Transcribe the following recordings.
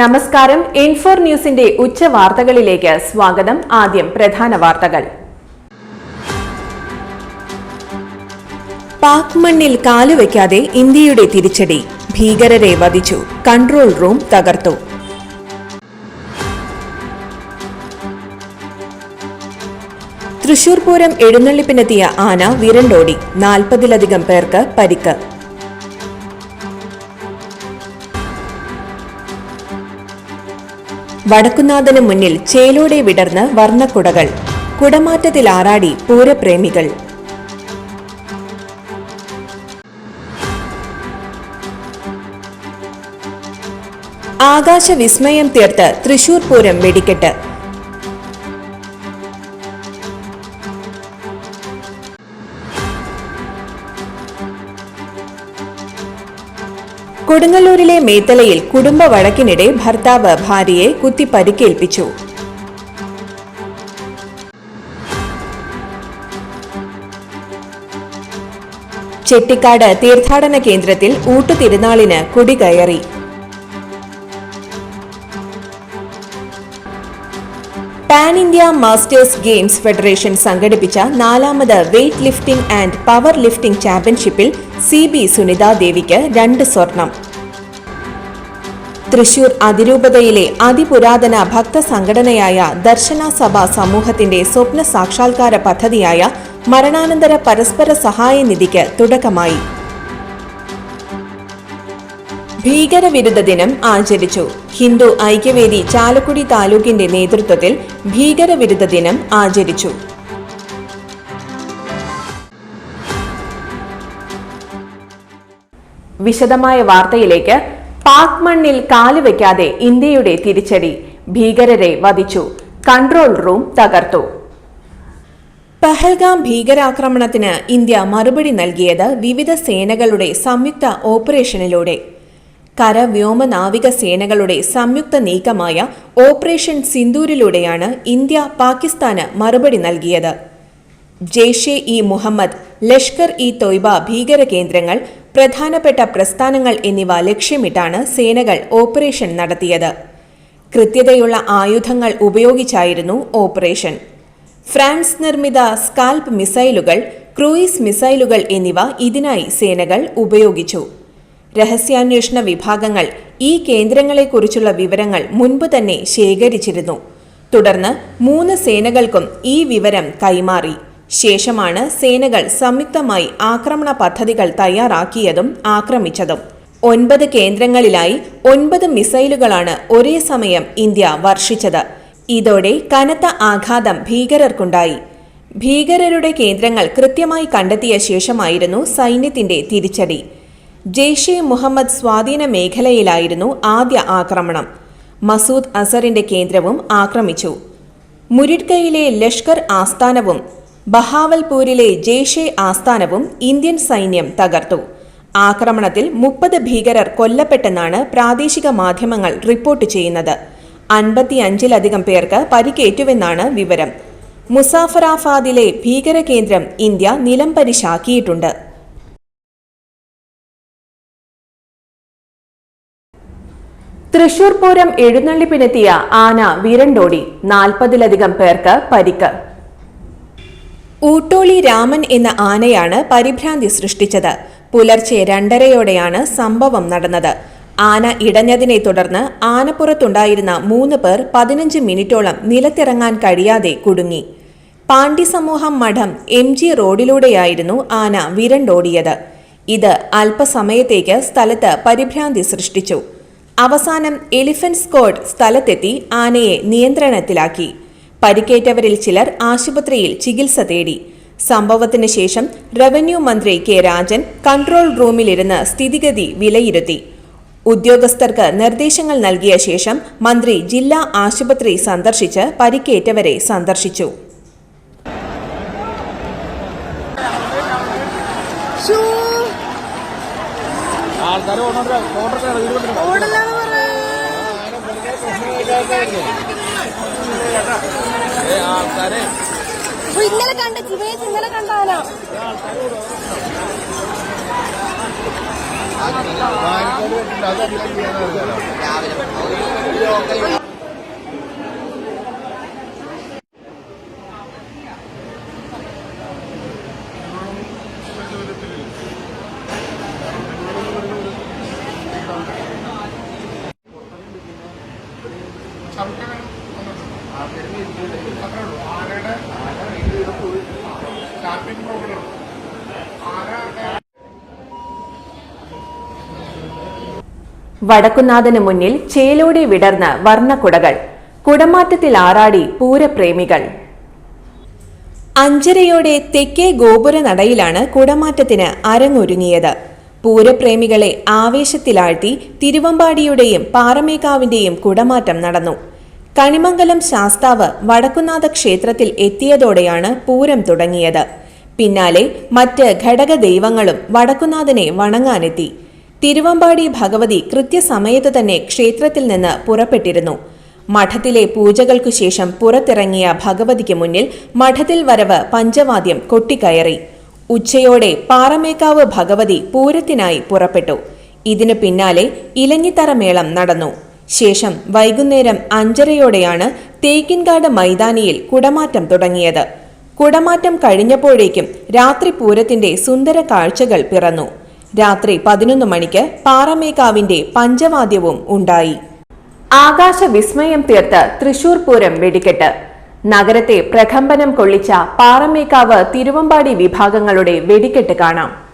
നമസ്കാരം. ഇൻഫോർ ന്യൂസിന്റെ ഉച്ച വാർത്തകളിലേക്ക് സ്വാഗതം. ആദ്യം പ്രധാന വാർത്തകൾ. പാക് മണ്ണിൽ കാലുവെക്കാതെ ഇന്ത്യയുടെ തിരിച്ചടി. ഭീകരരെ വധിച്ചു. കൺട്രോൾ റൂം തകർത്തു. തൃശൂർ പൂരം എഴുന്നള്ളിപ്പിനെത്തിയ ആന വിരണ്ടോടി. നാൽപ്പതിലധികം പേർക്ക് പരിക്ക്. വടക്കുന്നാഥന് മുന്നിൽ ചേലോടെ വിടർന്ന് വർണക്കുടകൾ. കുടമാറ്റത്തിൽ ആറാടി പൂരപ്രേമികൾ. ആകാശ വിസ്മയം തീർത്ത് തൃശൂർ പൂരം വെടിക്കെട്ട്. കൊടുങ്ങല്ലൂരിലെ മേത്തലയിൽ കുടുംബ വഴക്കിനിടെ ഭർത്താവ് ഭാര്യയെ കുത്തി പരിക്കേൽപ്പിച്ചു ചെട്ടിക്കാട് തീർത്ഥാടന കേന്ദ്രത്തിൽ ഊട്ടുതിരുനാളിന് കുടികയറി pan India masters games federation സംഘടിപ്പിച്ച നാലാമത് weight lifting and power lifting ചാമ്പ്യൻഷിപ്പിൽ സി ബി സുനിതാ ദേവിക്ക് രണ്ട് സ്വർണം. തൃശൂർ അതിരൂപതയിലെ അതിപുരാതന ഭക്ത സംഘടനയായ ദർശന സഭ സമൂഹത്തിന്റെ സ്വപ്ന സാക്ഷാത്കാര പദ്ധതിയായ മരണാനന്തര പരസ്പര സഹായ നിധിക്ക് തുടക്കമായി. ഭീകരവിരുദ്ധ ദിനം ആചരിച്ചു. ഹിന്ദു ഐക്യവേദി ചാലക്കുടി താലൂക്കിന്റെ നേതൃത്വത്തിൽ ഭീകരവിരുദ്ധ ദിനം ആചരിച്ചു. വിശദമായ വാർത്തയിലേക്ക്. പാക് മണ്ണിൽ കാലുവെക്കാതെ ഇന്ത്യയുടെ തിരിച്ചടി ഭീകരരെ വധിച്ചു. കൺട്രോൾ റൂം തകർത്തു. പഹൽഗാം ഭീകരാക്രമണത്തിന് ഇന്ത്യ മറുപടി നൽകിയത് വിവിധ സേനകളുടെ സംയുക്ത ഓപ്പറേഷനിലൂടെ. കര വ്യോമ നാവിക സേനകളുടെ സംയുക്ത നീക്കമായ ഓപ്പറേഷൻ സിന്ദൂരിലൂടെയാണ് ഇന്ത്യ പാകിസ്ഥാന് മറുപടി നൽകിയത്. ജെയ്ഷെ ഇ മുഹമ്മദ് ലഷ്കർ ഇ തൊയ്ബ ഭീകര കേന്ദ്രങ്ങൾ പ്രധാനപ്പെട്ട പ്രസ്ഥാനങ്ങൾ എന്നിവ ലക്ഷ്യമിട്ടാണ് സേനകൾ ഓപ്പറേഷൻ നടത്തിയത്. കൃത്യതയുള്ള ആയുധങ്ങൾ ഉപയോഗിച്ചായിരുന്നു ഓപ്പറേഷൻ. ഫ്രാൻസ് നിർമ്മിത സ്കാൽപ് മിസൈലുകൾ ക്രൂയിസ് മിസൈലുകൾ എന്നിവ ഇതിനായി സേനകൾ ഉപയോഗിച്ചു. രഹസ്യാന്വേഷണ വിഭാഗങ്ങൾ ഈ കേന്ദ്രങ്ങളെക്കുറിച്ചുള്ള വിവരങ്ങൾ മുൻപ് തന്നെ ശേഖരിച്ചിരുന്നു. തുടർന്ന് മൂന്ന് സേനകൾക്കും ഈ വിവരം കൈമാറി. ശേഷമാണ് സേനകൾ സംയുക്തമായി ആക്രമണ പദ്ധതികൾ തയ്യാറാക്കിയതും ആക്രമിച്ചതും. ഒൻപത് കേന്ദ്രങ്ങളിലായി ഒൻപത് മിസൈലുകളാണ് ഒരേ സമയം ഇന്ത്യ വർഷിച്ചത്. ഇതോടെ കനത്ത ആഘാതം ഭീകരർക്കുണ്ടായി. ഭീകരരുടെ കേന്ദ്രങ്ങൾ കൃത്യമായി കണ്ടെത്തിയ ശേഷമായിരുന്നു സൈന്യത്തിന്റെ തിരിച്ചടി. ജെയ്ഷെ മുഹമ്മദ് സ്വാധീന മേഖലയിലായിരുന്നു ആദ്യ ആക്രമണം. മസൂദ് അസറിന്റെ കേന്ദ്രവും ആക്രമിച്ചു. മുരിഡ്കയിലെ ലഷ്കർ ആസ്ഥാനവും ബഹാവൽപൂരിലെ ജെയ്ഷെ ആസ്ഥാനവും ഇന്ത്യൻ സൈന്യം തകർത്തു. ആക്രമണത്തിൽ മുപ്പത് ഭീകരർ കൊല്ലപ്പെട്ടെന്നാണ് പ്രാദേശിക മാധ്യമങ്ങൾ റിപ്പോർട്ട് ചെയ്യുന്നത്. അൻപത്തിയഞ്ചിലധികം പേർക്ക് പരിക്കേറ്റുവെന്നാണ് വിവരം. മുസാഫറാഫാദിലെ ഭീകര കേന്ദ്രം ഇന്ത്യ നിലംപരിശാക്കിയിട്ടുണ്ട്. തൃശൂർ പൂരം എഴുന്നള്ളിപ്പിനെത്തിയ ആന വിരണ്ടോടി നാൽപ്പതിലധികം പേർക്ക് പരിക്ക്. ഊട്ടോളി രാമൻ എന്ന ആനയാണ് പരിഭ്രാന്തി സൃഷ്ടിച്ചത്. പുലർച്ചെ രണ്ടരയോടെയാണ് സംഭവം നടന്നത്. ആന ഇടഞ്ഞതിനെ തുടർന്ന് ആനപ്പുറത്തുണ്ടായിരുന്ന മൂന്ന് പേർ പതിനഞ്ച് മിനിറ്റോളം നിലത്തിറങ്ങാൻ കഴിയാതെ കുടുങ്ങി. പാണ്ഡി സമൂഹം മഠം എം ജി റോഡിലൂടെയായിരുന്നു ആന വിരണ്ടോടിയത്. ഇത് അല്പസമയത്തേക്ക് സ്ഥലത്ത് പരിഭ്രാന്തി സൃഷ്ടിച്ചു. അവസാനം എലിഫന്റ് സ്ക്വാഡ് സ്ഥലത്തെത്തി ആനയെ നിയന്ത്രണത്തിലാക്കി. പരിക്കേറ്റവരിൽ ചിലർ ആശുപത്രിയിൽ ചികിത്സ തേടി. സംഭവത്തിന് ശേഷം റവന്യൂ മന്ത്രി കെ രാജൻ കൺട്രോൾ റൂമിലിരുന്ന് സ്ഥിതിഗതി വിലയിരുത്തി. ഉദ്യോഗസ്ഥർക്ക് നിർദ്ദേശങ്ങൾ നൽകിയ ശേഷം മന്ത്രി ജില്ലാ ആശുപത്രി സന്ദർശിച്ച് പരിക്കേറ്റവരെ സന്ദർശിച്ചു. ആൾക്കാർ ആൾക്കാരെ. അപ്പൊ ഇന്നലെ കണ്ട ചിവയത്ത് ഇന്നലെ കണ്ടാനാ വടക്കുന്നാഥന് മുന്നിൽ ചേലോടെ വിടർന്ന് വർണക്കുടകൾ. കുടമാറ്റത്തിൽ ആറാടി പൂരപ്രേമികൾ. അഞ്ചരയോടെ തെക്കേ ഗോപുര നടയിലാണ് കുടമാറ്റത്തിന് അരങ്ങൊരുങ്ങിയത്. പൂരപ്രേമികളെ ആവേശത്തിലാഴ്ത്തി തിരുവമ്പാടിയുടെയും പാറമേക്കാവിന്റെയും കുടമാറ്റം നടന്നു. കണിമംഗലം ശാസ്താവ് വടക്കുനാഥ ക്ഷേത്രത്തിൽ എത്തിയതോടെയാണ് പൂരം തുടങ്ങിയത്. പിന്നാലെ മറ്റ് ഘടക ദൈവങ്ങളും വടക്കുനാഥനെ വണങ്ങാനെത്തി. തിരുവമ്പാടി ഭഗവതി കൃത്യസമയത്ത് തന്നെ ക്ഷേത്രത്തിൽ നിന്ന് പുറപ്പെട്ടിരുന്നു. മഠത്തിലെ പൂജകൾക്കു ശേഷം പുറത്തിറങ്ങിയ ഭഗവതിക്ക് മുന്നിൽ മഠത്തിൽ വരവ് പഞ്ചവാദ്യം കൊട്ടിക്കയറി. ഉച്ചയോടെ പാറമേക്കാവ് ഭഗവതി പൂരത്തിനായി പുറപ്പെട്ടു. ഇതിനു പിന്നാലെ ഇലഞ്ഞിത്തറമേളം നടന്നു. ശേഷം വൈകുന്നേരം അഞ്ചരയോടെയാണ് തേക്കിൻകാട് മൈതാനിയിൽ കുടമാറ്റം തുടങ്ങിയത്. കുടമാറ്റം കഴിഞ്ഞപ്പോഴേക്കും രാത്രി പൂരത്തിന്റെ സുന്ദര കാഴ്ചകൾ പിറന്നു. രാത്രി പതിനൊന്ന് മണിക്ക് പാറമേക്കാവിന്റെ പഞ്ചവാദ്യവും ഉണ്ടായി. ആകാശ വിസ്മയം തീർത്ത് തൃശൂർ പൂരം വെടിക്കെട്ട്. നഗരത്തെ പ്രകമ്പനം കൊള്ളിച്ച പാറമേക്കാവ് തിരുവമ്പാടി വിഭാഗങ്ങളുടെ വെടിക്കെട്ട് കാണാം.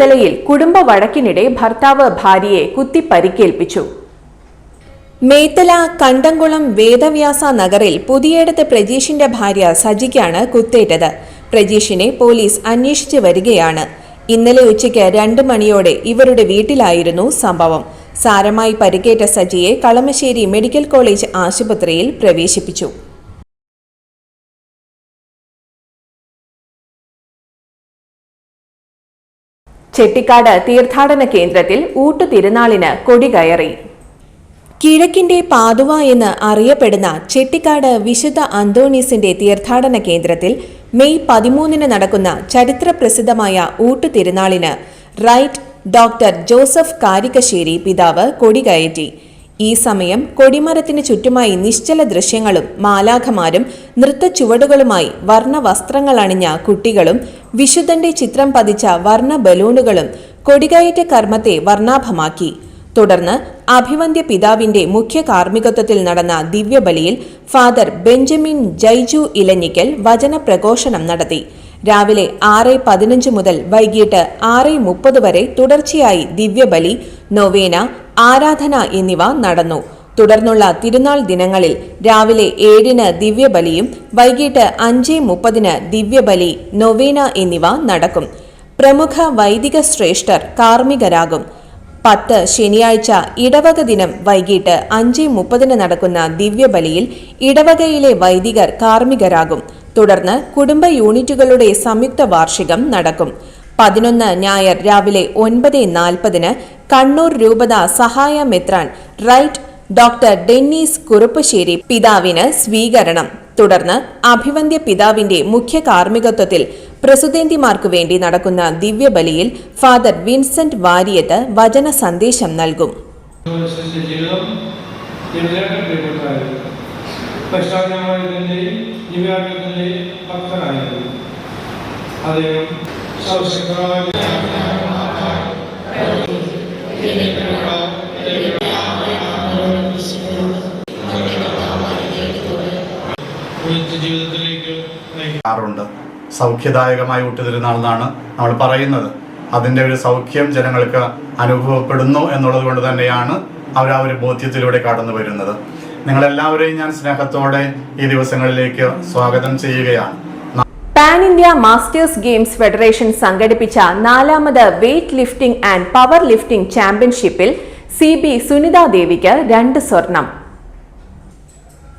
മേത്തലയിൽ കുടുംബ വഴക്കിനിടെ ഭർത്താവ് ഭാര്യയെ കുത്തി പരിക്കേൽപ്പിച്ചു. മേത്തല കണ്ടംകുളം വേദവ്യാസ നഗറിൽ പുതിയടത്ത് പ്രജീഷിന്റെ ഭാര്യ സജിക്കാണ് കുത്തേറ്റത്. പ്രജീഷിനെ പോലീസ് അന്വേഷിച്ചു വരികയാണ്. ഇന്നലെ ഉച്ചയ്ക്ക് രണ്ട് മണിയോടെ ഇവരുടെ വീട്ടിലായിരുന്നു സംഭവം. സാരമായി പരിക്കേറ്റ സജിയെ കളമശ്ശേരി മെഡിക്കൽ കോളേജ് ആശുപത്രിയിൽ പ്രവേശിപ്പിച്ചു. ചെട്ടിക്കാട് തീർത്ഥാടന കേന്ദ്രത്തിൽ ഊട്ടുതിരുനാളിന് കൊടികയറി കിഴക്കിന്റെ പാതുവ എന്ന് അറിയപ്പെടുന്ന ചെട്ടിക്കാട് വിശുദ്ധ അന്തോണീസിന്റെ തീർത്ഥാടന കേന്ദ്രത്തിൽ മെയ് പതിമൂന്നിന് നടക്കുന്ന ചരിത്രപ്രസിദ്ധമായ ഊട്ടുതിരുനാളിന് റൈറ്റ് ഡോക്ടർ ജോസഫ് കാരിക്കശ്ശേരി പിതാവ് കൊടികയറ്റി ഈ സമയം കൊടിമരത്തിന് ചുറ്റുമായി നിശ്ചല ദൃശ്യങ്ങളും മാലാഖമാരും നൃത്തച്ചുവടുകളുമായി വർണ വസ്ത്രങ്ങൾ അണിഞ്ഞ കുട്ടികളും വിശുദ്ധന്റെ ചിത്രം പതിച്ച വർണ ബലൂണുകളും കൊടികയറ്റ കർമ്മത്തെ വർണാഭമാക്കി. തുടർന്ന് അഭിവന്ധ്യ പിതാവിന്റെ മുഖ്യ കാർമ്മികത്വത്തിൽ നടന്ന ദിവ്യബലിയിൽ ഫാദർ ബെഞ്ചമിൻ ജൈജു ഇലഞ്ഞിക്കൽ വചനപ്രഘോഷണം നടത്തി. രാവിലെ ആറ് പതിനഞ്ച് മുതൽ വൈകിട്ട് ആറ് മുപ്പത് വരെ തുടർച്ചയായി ദിവ്യബലി നൊവേന ആരാധന എന്നിവ നടന്നു. തുടർന്നുള്ള തിരുനാൾ ദിനങ്ങളിൽ രാവിലെ ഏഴിന് ദിവ്യബലിയും വൈകിട്ട് അഞ്ച് മുപ്പതിന് ദിവ്യബലി നൊവേന എന്നിവ നടക്കും. പ്രമുഖ വൈദിക ശ്രേഷ്ഠർ കാർമ്മികരാകും. പത്ത് ശനിയാഴ്ച ഇടവക ദിനം വൈകിട്ട് അഞ്ച് മുപ്പതിന് നടക്കുന്ന ദിവ്യബലിയിൽ ഇടവകയിലെ വൈദികർ കാർമ്മികരാകും. തുടർന്ന് കുടുംബ യൂണിറ്റുകളുടെ സംയുക്ത വാർഷികം നടക്കും. പതിനൊന്ന് ഞായർ രാവിലെ ഒൻപത് നാൽപ്പതിന് കണ്ണൂർ രൂപത സഹായ മെത്രാൻ റൈറ്റ് ഡോക്ടർ ഡെന്നീസ് കുറുപ്പശ്ശേരി പിതാവിന് സ്വീകരണം. തുടർന്ന് അഭിവന്ധ്യ പിതാവിന്റെ മുഖ്യ കാർമ്മികത്വത്തിൽ പ്രസുതേന്തിമാർക്കു വേണ്ടി നടക്കുന്ന ദിവ്യബലിയിൽ ഫാദർ വിൻസെന്റ് വാരിയത്ത് വചന സന്ദേശം നൽകും. അദ്ദേഹം നയിക്കും സൗഖ്യദായകമായി ഊട്ടുതിരുന്നാൾ എന്നാണ് നമ്മൾ പറയുന്നത്. അതിന്റെ ഒരു സൗഖ്യം ജനങ്ങൾക്ക് അനുഭവപ്പെടുന്നു എന്നുള്ളത് കൊണ്ട് തന്നെയാണ് അവർ ആ ഒരു ബോധ്യത്തിലൂടെ കടന്നു വരുന്നത്. നിങ്ങളെല്ലാവരെയും ഞാൻ സ്നേഹത്തോടെ ഈ ദിവസങ്ങളിലേക്ക് സ്വാഗതം ചെയ്യുകയാണ്. Pan India masters games federation സംഘടിപ്പിച്ച നാലാമത് weight lifting and power lifting ചാമ്പ്യൻഷിപ്പിൽ സി ബി സുനിത ദേവിക്ക് രണ്ട് സ്വർണം.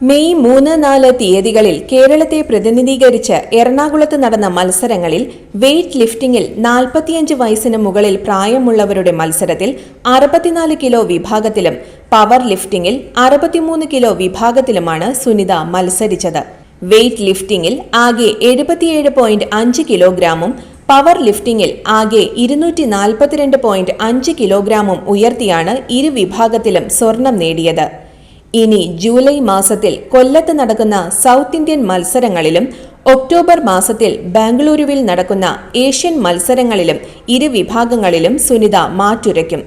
മെയ് മൂന്ന് നാല് തീയതികളിൽ കേരളത്തെ പ്രതിനിധീകരിച്ച് എറണാകുളത്ത് നടന്ന മത്സരങ്ങളിൽ വെയ്റ്റ് ലിഫ്റ്റിംഗിൽ നാൽപ്പത്തിയഞ്ച് വയസ്സിന് മുകളിൽ പ്രായമുള്ളവരുടെ മത്സരത്തിൽ അറുപത്തിനാല് കിലോ വിഭാഗത്തിലും പവർ ലിഫ്റ്റിംഗിൽ അറുപത്തിമൂന്ന് കിലോ വിഭാഗത്തിലുമാണ് സുനിത മത്സരിച്ചത്. വെയ്റ്റ് ലിഫ്റ്റിംഗിൽ ആകെ എഴുപത്തിയേഴ് പോയിന്റ് അഞ്ച് കിലോഗ്രാമും പവർ ലിഫ്റ്റിംഗിൽ ആകെ ഇരുന്നൂറ്റി നാൽപ്പത്തിരണ്ട് പോയിന്റ് അഞ്ച് കിലോഗ്രാമും ഉയർത്തിയാണ് ഇരു വിഭാഗത്തിലും സ്വർണം നേടിയത്. ഇനി ജൂലൈ മാസത്തിൽ കൊല്ലത്ത് നടക്കുന്ന സൗത്ത് ഇന്ത്യൻ മത്സരങ്ങളിലും ഒക്ടോബർ മാസത്തിൽ ബാംഗ്ലൂരുവിൽ നടക്കുന്ന ഏഷ്യൻ മത്സരങ്ങളിലും ഇരു വിഭാഗങ്ങളിലും സുനിത മാറ്റുരയ്ക്കും.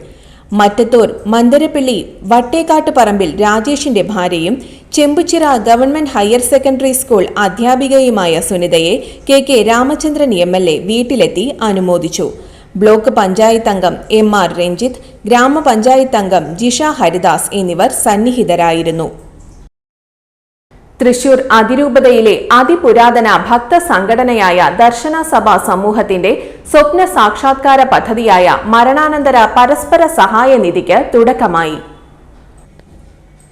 മറ്റത്തൂർ മന്ദരപ്പിള്ളി വട്ടേക്കാട്ടുപറമ്പിൽ രാജേഷിന്റെ ഭാര്യയും Chembuchira government higher secondary school അധ്യാപികയുമായ സുനിതയെ K K Ramachandran M L A വീട്ടിലെത്തി അനുമോദിച്ചു. ബ്ലോക്ക് പഞ്ചായത്ത് അംഗം എം ആർ രഞ്ജിത്ത് ഗ്രാമപഞ്ചായത്ത് അംഗം ജിഷ ഹരിദാസ് എന്നിവർ സന്നിഹിതരായിരുന്നു. തൃശൂർ അതിരൂപതയിലെ അതിപുരാതന ഭക്ത സംഘടനയായ ദർശന സഭ സമൂഹത്തിന്റെ സ്വപ്ന സാക്ഷാത്കാര പദ്ധതിയായ മരണാനന്തര പരസ്പര സഹായ നിധിക്ക് തുടക്കമായി.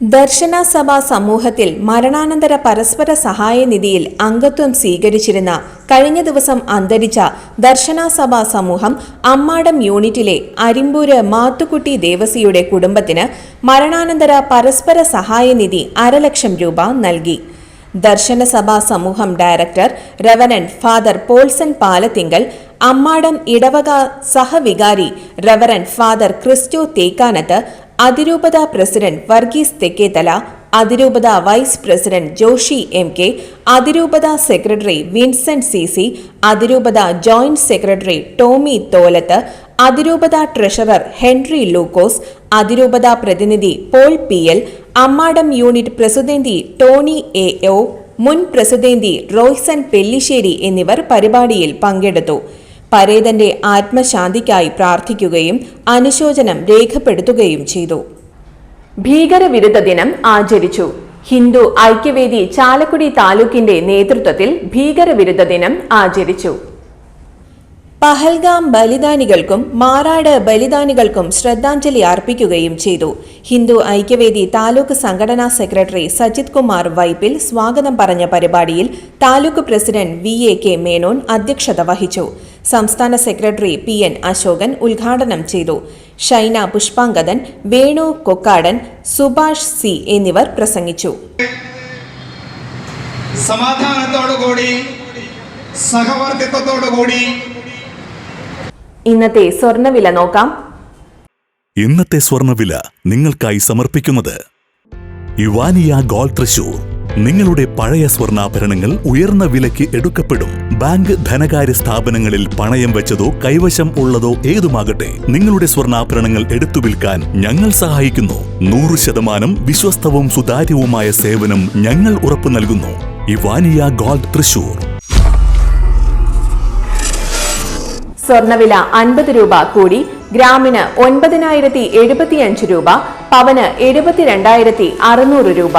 ദർശന സഭാ സമൂഹത്തിൽ മരണാനന്തര പരസ്പര സഹായ നിധിയിൽ അംഗത്വം സ്വീകരിച്ചിരുന്ന കഴിഞ്ഞ ദിവസം അന്തരിച്ച ദർശന സഭാ സമൂഹം അമ്മാടം യൂണിറ്റിലെ അരിമ്പൂര് മാത്തുക്കുട്ടി ദേവസിയുടെ കുടുംബത്തിന് മരണാനന്തര പരസ്പര സഹായ നിധി അരലക്ഷം രൂപ നൽകി. ദർശന സഭാ സമൂഹം director reverend father Paulson Palathinkal Ammadam ഇടവക സഹവികാരി റവറൻ ഫാദർ ക്രിസ്റ്റോ തേക്കാനത്ത് അതിരൂപത പ്രസിഡന്റ് വർഗീസ് തെക്കേതല അതിരൂപത vice president Joshy M K അതിരൂപത സെക്രട്ടറി വിൻസെന്റ് സി സി അതിരൂപത ജോയിന്റ് സെക്രട്ടറി ടോമി തോലത്ത് അതിരൂപത ട്രഷറർ ഹെൻറി ലൂക്കോസ് അതിരൂപത പ്രതിനിധി Paul P L Ammadam unit പ്രസിദ്ധി ടോണി എ ഒ മുൻ പ്രസിദ്ധി റോയ്സൺ പെല്ലിശ്ശേരി എന്നിവർ പരിപാടിയിൽ പങ്കെടുത്തു. പരേതന്റെ ആത്മശാന്തിക്കായി പ്രാർത്ഥിക്കുകയും അനുശോചനം രേഖപ്പെടുത്തുകയും ചെയ്തു. ഭീകരവിരുദ്ധ ദിനം ആചരിച്ചു. ഹിന്ദു ഐക്യവേദി ചാലക്കുടി താലൂക്കിന്റെ നേതൃത്വത്തിൽ ഭീകരവിരുദ്ധ ദിനം ആചരിച്ചു. പഹൽഗാം ബലിദാനികൾക്കും മാറാട് ബലിദാനികൾക്കും ശ്രദ്ധാഞ്ജലി അർപ്പിക്കുകയും ചെയ്തു. ഹിന്ദു ഐക്യവേദി താലൂക്ക് സംഘടനാ സെക്രട്ടറി സജിത് കുമാർ വൈപ്പിൽ സ്വാഗതം പറഞ്ഞ പരിപാടിയിൽ taluk president V A K Menon അധ്യക്ഷത വഹിച്ചു. സംസ്ഥാന സെക്രട്ടറി പി എൻ അശോകൻ ഉദ്ഘാടനം ചെയ്തു. ഷൈന പുഷ്പാങ്കദൻ വേണു കൊക്കാടൻ സുഭാഷ് സി എന്നിവർ പ്രസംഗിച്ചു. സമാധാനത്തോടുകൂടി സഹവർത്തിത്വത്തോടുകൂടി ഇന്നത്തെ സ്വർണവില നോക്കാം. ഇന്നത്തെ സ്വർണവില നിങ്ങൾക്കായി സമർപ്പിക്കുന്നത് യുവാനിയ ഗോൾഡ് തൃശൂർ. നിങ്ങളുടെ പഴയ സ്വർണാഭരണങ്ങൾ ഉയർന്ന വിലയ്ക്ക് എടുക്കപ്പെടും. ബാങ്ക് ധനകാര്യ സ്ഥാപനങ്ങളിൽ പണയം വെച്ചതോ കൈവശം ഉള്ളതോ ഏതുമാകട്ടെ നിങ്ങളുടെ സ്വർണാഭരണങ്ങൾ എടുത്തു വിൽക്കാൻ ഞങ്ങൾ സഹായിക്കുന്നു. നൂറ് ശതമാനം വിശ്വസ്തവും സുതാര്യവുമായ സേവനം ഞങ്ങൾ ഉറപ്പു നൽകുന്നു. ഇവാനിയ ഗോൾഡ് തൃശൂർ. സ്വർണവില അൻപത് രൂപ കൂടി ഗ്രാമിന് ഒൻപതിനായിരത്തി എഴുപത്തിയഞ്ച് രൂപ പവന് എഴുപത്തിരണ്ടായിരത്തി അറുന്നൂറ് രൂപ.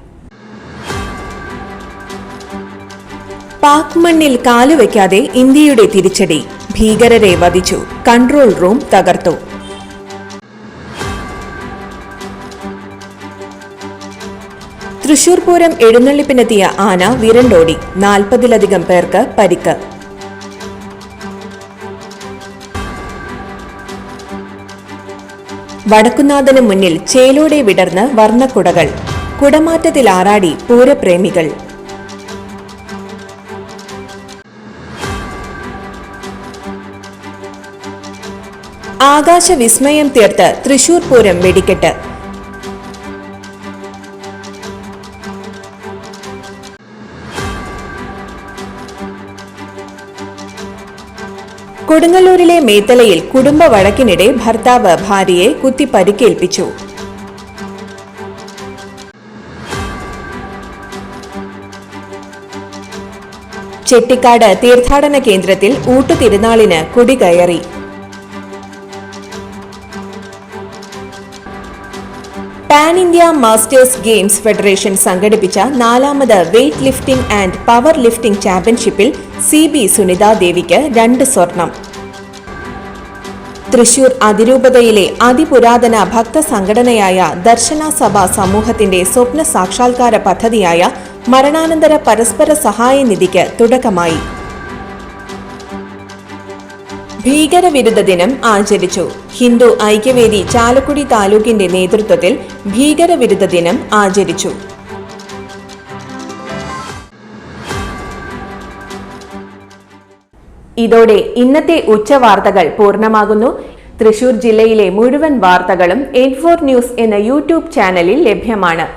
പാക് മണ്ണിൽ കാലുവെക്കാതെ ഇന്ത്യയുടെ തിരിച്ചടി. ഭീകരരെ വധിച്ചു. കൺട്രോൾ റൂം തകർത്തു. തൃശൂർ പൂരം എഴുന്നള്ളിപ്പിനെത്തിയ ആന വിരണ്ടോടി. നാൽപ്പതിലധികം പേർക്ക് പരിക്ക്. വടക്കുന്നാഥന് മുന്നിൽ ചേലോടെ വിടർന്ന് വർണക്കുടകൾ. കുടമാറ്റത്തിൽ ആറാടി പൂരപ്രേമികൾ ആകാശവിസ്മയം തീർത്ത് തൃശൂർ പൂരം വെടിക്കെട്ട്. കൊടുങ്ങല്ലൂരിലെ മേത്തലയിൽ കുടുംബ വഴക്കിനിടെ ഭർത്താവ് ഭാര്യയെ കുത്തി പരിക്കേൽപ്പിച്ചു. ചെട്ടിക്കാട് തീർത്ഥാടന കേന്ദ്രത്തിൽ ഊട്ടുതിരുനാളിന് കൊടികയറി pan India masters games federation സംഘടിപ്പിച്ച നാലാമത് weight lifting and power lifting ചാമ്പ്യൻഷിപ്പിൽ സി ബി സുനിതാ ദേവിക്ക് രണ്ട് സ്വർണം. തൃശൂർ അതിരൂപതയിലെ അതിപുരാതന ഭക്ത സംഘടനയായ ദർശന സഭ സമൂഹത്തിന്റെ സ്വപ്ന സാക്ഷാത്കാര പദ്ധതിയായ മരണാനന്തര പരസ്പര സഹായ നിധിക്ക് തുടക്കമായി. ഭീകരവിരുദ്ധ ദിനം ആചരിച്ചു. ഹിന്ദു ഐക്യവേദി ചാലക്കുടി താലൂക്കിന്റെ നേതൃത്വത്തിൽ ഭീകരവിരുദ്ധ ദിനം ആചരിച്ചു. ഇതോടെ ഇന്നത്തെ ഉച്ചവാർത്തകൾ പൂർണമാകുന്നു. തൃശൂർ ജില്ലയിലെ മുഴുവൻ വാർത്തകളും എയ്റ്റ് ഫോർ ന്യൂസ് എന്ന യൂട്യൂബ് ചാനലിൽ ലഭ്യമാണ്.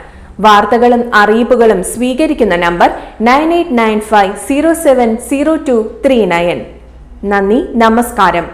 വാർത്തകളും അറിയിപ്പുകളും സ്വീകരിക്കുന്ന number nine eight nine five zero seven zero two three nine. നന്ദി നമസ്കാരം.